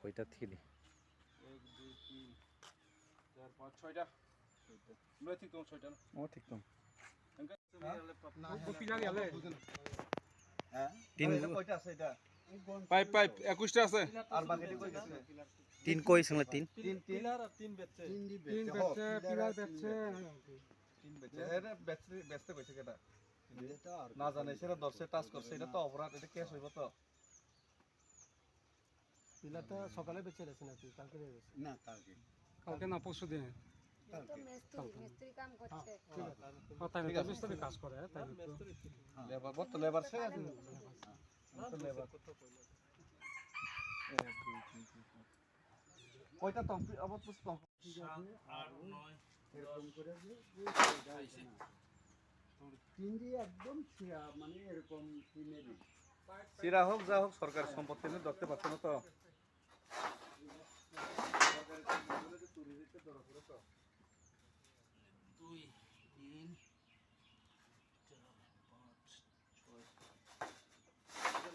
কয়টা থেকে দি এক দুই তিন চার পাঁচ ছয়টা আমরা ঠিক তোমার ছয়টা না ও ঠিক তো। হ্যাঁ তিন কয়টা আছে এটা? পাইপ পাইপ একুশটা আছে। আর বাকিটা কই গেছে? তিন কই সঙ্গে তিন? তিন তিন? তিন বেচছে। তিন দি তিন বেচছে। বেচছে পিলার বেচছে। তিন বেচছে। এটা বেচতে বেচতে কইছে কেটা? না জানে সেটা টাচ করছে। এটা তো অপরাধ এটা কেস হইব তো। পিলারটা সকালে বেচে গেছে নাকি কালকে গেছে না কালকে কালকে না পরশু দিন কয়টা এরকম করে তিন দিয়ে একদম ছিঁড়া মানে এরকম সিরা হোক যা হোক সরকার সম্পত্তি নিয়ে ধরতে পারছে না তো দুই তিন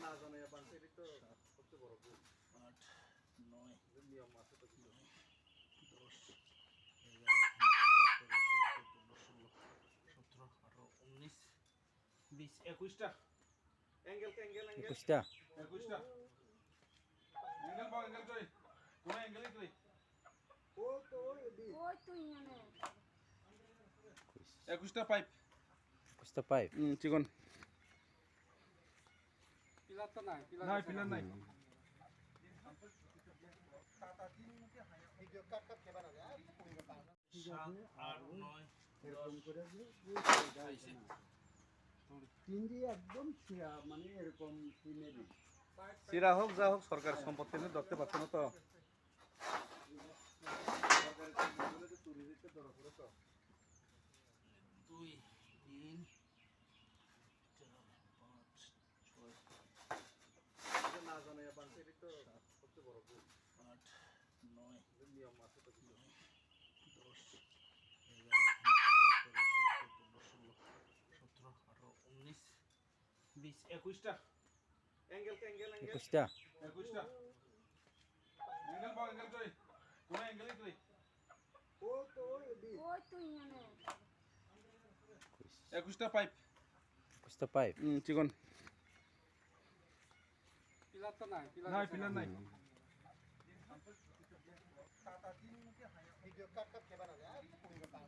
না জানে বানছে এটা তো সবচেয়ে বড় ভুল আট নয় নিয়ম দশ এগারো বারো তেরো চোদ্দ ষোলো সতেরো আঠারো উনিশ বিশ একুশটা। Angle angle angle. একুশটা। একুশটা। অ্যাঙ্গেল পাও অ্যাঙ্গেল কই কোন অ্যাঙ্গেলে কই ওই তো ইয়ানে একুশটা পাইপ। একুশটা পাইপ। চিকন। পিলার তো নাই পিলার নাই পিলার নাই। মানে হোক যা হোক সরকার সম্পত্তি নিয়ে ধরতে পারছে না তো দুই তিন চার পাঁচ ছয় না জানে বানছে এটা তো সবচেয়ে বড় ভুল আট নয় নিয়ম দশ এগারো বারো তেরো ষোলো সতেরো আঠারো উনিশ বিশ একুশটা। Angle angle angle. একুশটা। একুশটা। অ্যাঙ্গেল পাও অ্যাঙ্গেল কই কোন অ্যাঙ্গেলে কই ওই তো ইয়ানে একুশটা পাইপ। একুশটা পাইপ। হুম চিকন। পিলার তো নাই নাই পিলার নাই। सात आठ दिन के वीडियो कट कट के बना दिया